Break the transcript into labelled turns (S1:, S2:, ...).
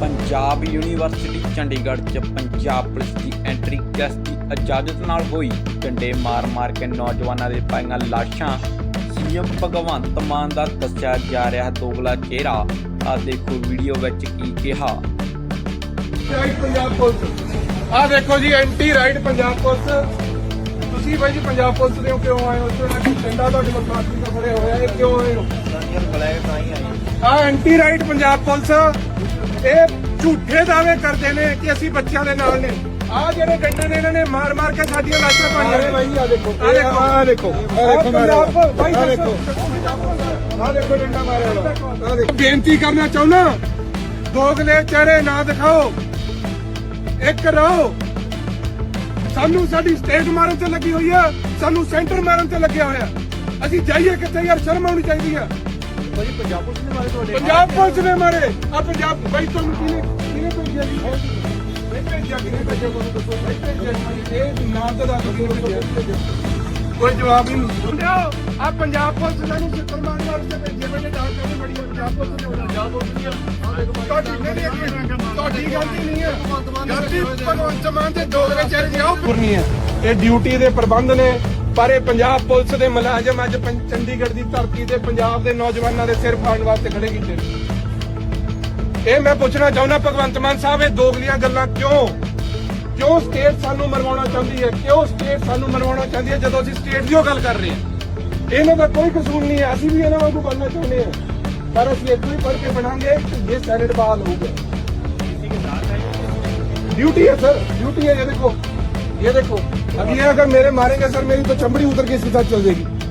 S1: Punjab university Chandigarh 'ਚ Punjab police ਦੀ entry ਕਿਸ ਦੀ ਇਜਾਜ਼ਤ ਨਾਲ ਹੋਈ। ਡੰਡੇ ਮਾਰ-ਮਾਰ ਕੇ ਨੌਜਵਾਨਾਂ ਦੇ ਪਾਈਆਂ ਲਾਸ਼ਾਂ। ਸੀਐਮ ਭਗਵੰਤ ਮਾਨ ਦਾ ਦੱਸਿਆ ਜਾ ਰਿਹਾ ਦੋਗਲਾ ਚਿਹਰਾ। ਆ ਦੇਖੋ ਵੀਡੀਓ ਵਿੱਚ ਕੀ ਕਿਹਾ।
S2: Right Punjab police. ਆ ਦੇਖੋ ਜੀ ਐਂਟੀ ਰਾਈਟ ਪੰਜਾਬ ਪੁਲਿਸ। ਤੁਸੀਂ ਬਾਈ ਜੀ ਪੰਜਾਬ ਪੁਲਿਸ ਦੇ ਕਿਉਂ ਆਏ ਹੋ? ਤੁਹਾਡਾ ਕੀ ਡੰਡਾ ਤੁਹਾਡੇ ਕੋਲ ਕਾਫੀ ਦਾ ਫੜਿਆ ਹੋਇਆ ਇਹ ਕਿਉਂ ਆਏ ਹੋ? ਆ ਐਂਟੀ ਰਾਈਟ ਪੰਜਾਬ ਪੁਲਿਸ। ਇਹ ਝੂਠੇ ਦਾਅਵੇ ਕਰਦੇ ਨੇ ਕਿ ਅਸੀਂ ਬੱਚਿਆਂ ਦੇ ਨਾਲ ਨੇ। ਆ ਜਿਹੜੇ ਡੰਡੇ ਨੇ ਇਹਨਾਂ ਨੇ ਮਾਰ ਮਾਰ ਕੇ ਸਾਡੀਆਂ ਲਾਸ਼ਾਂ ਪਾਈਆਂ ਨੇ ਬਾਈ ਆ ਦੇਖੋ। ਆ ਦੇਖੋ। ਆ ਦੇਖੋ। ਆ ਦੇਖੋ ਆ ਦੇਖੋ। ਆ ਦੇਖੋ ਡੰਡਾ ਮਾਰਿਆ ਆ ਦੇਖੋ। ਬੇਨਤੀ ਕਰਨਾ ਚਾਹੁੰਦਾ ਦੋਗਲੇ ਚਿਹਰੇ ਨਾ ਦਿਖਾਓ। ਇੱਕ ਰਹੋ। ਸਾਨੂੰ ਸਾਡੀ ਸਟੇਟ ਮਾਰਨ ਤੇ ਲੱਗੀ ਹੋਈ ਆ ਸਾਨੂੰ ਸੈਂਟਰ ਮਾਰਨ ਤੇ ਲੱਗਿਆ ਹੋਇਆ। ਅਸੀਂ ਜਾਈਏ ਕਿੱਥੇ ਯਾਰ ਸ਼ਰਮ ਆਉਣੀ ਚਾਹੀਦੀ ਆ
S3: ਪੰਜਾਬ ਪੁਲਿਸ ਨੇ ਮਾਰੇ ਤੁਹਾਡੇ?
S2: ਪੰਜਾਬ ਪੁਲਿਸ ਨੇ ਮਾਰੇ। ਆ ਪੰਜਾਬ ਬਾਈ ਤੁਹਾਨੂੰ ਕਿਹਨੇ ਕਿਹਨੇ ਭੇਜਿਆ ਜੀ? ਨਹੀਂ ਭੇਜਿਆ ਕਿਹਨੇ? ਭੇਜਿਆ ਤੁਹਾਨੂੰ ਦੱਸੋ? ਨਹੀਂ ਭੇਜਿਆ ਜੀ। ਇਹ ਨਾਮ ਤਾਂ ਦੱਸ ਦਿਓ ਕੋਈ ਜਵਾਬ ਨਹੀਂ ਸੁਣਿਓ ਆ ਪੰਜਾਬ ਪੁਲਿਸ ਨੇ ਨੂੰ ਸਿੱਤਰ ਮਾਰਨ ਵਾਸਤੇ ਭੇਜੇ ਬਣੇ ਡਾਕ ਕਰਨੀ ਬੜੀ ਪੰਜਾਬ ਪੁਲਿਸ ਨੇ ਪੰਜਾਬ ਪੁਲਿਸ ਨੇ ਤੁਹਾਡੀ ਨਹੀਂ ਹੈ ਤੁਹਾਡੀ ਗਲਤੀ ਨਹੀਂ ਹੈ ਗਲਤੀ ਭਗਵੰਤ ਮਾਨ ਦੇ ਚਿਹਰੇ ਦੀ ਆਓ ਨਹੀਂ ਹੈ ਇਹ ਡਿਊਟੀ ਦੇ ਪ੍ਰਬੰਧ ਨੇ। ਪਰ ਇਹ ਪੰਜਾਬ ਪੁਲਿਸ ਦੇ ਮੁਲਾਜ਼ਮ ਅੱਜ ਚੰਡੀਗੜ੍ਹ ਦੀ ਧਰਤੀ ਤੇ ਪੰਜਾਬ ਦੇ ਨੌਜਵਾਨਾਂ ਦੇ ਸਿਰ ਫਾੜਨ ਵਾਸਤੇ ਖੜੇ ਕੀਤੇ ਇਹ ਮੈਂ ਪੁੱਛਣਾ ਚਾਹੁੰਦਾ, ਭਗਵੰਤ ਮਾਨ ਸਾਹਿਬ, ਇਹ ਦੋਗਲੀਆਂ ਗੱਲਾਂ ਕਿਉਂ? ਕਿਉਂ ਸਟੇਟ ਸਾਨੂੰ ਮਰਵਾਉਣਾ ਚਾਹੁੰਦੀ ਹੈ? ਕਿਉਂ ਸਟੇਟ ਸਾਨੂੰ ਮਰਵਾਉਣਾ ਚਾਹੁੰਦੀ ਹੈ ਜਦੋਂ ਅਸੀਂ ਸਟੇਟ ਦੀ ਗੱਲ ਕਰ ਰਹੇ ਹਾਂ? ਇਹਨਾਂ ਦਾ ਕੋਈ ਕਸੂਰ ਨਹੀਂ ਹੈ। ਅਸੀਂ ਵੀ ਇਹਨਾਂ ਵਾਂਗੂ ਬਣਨਾ ਚਾਹੁੰਦੇ ਹਾਂ। ਪਰ ਅਸੀਂ ਇੱਥੋਂ ਹੀ ਪੜ ਕੇ ਬਣਾਂਗੇ ਕਿ ਇਹ ਸੈਨੇਟ ਬਹਾਲ ਹੋਊਗਾ। ਡਿਊਟੀ ਹੈ ਸਰ ਡਿਊਟੀ ਹੈ ਇਹਦੇ ਕੋਲ ये देखो अभी ये अगर मेरे मारेंगे सर मेरी तो चमड़ी उतर के इसके साथ चल जाएगी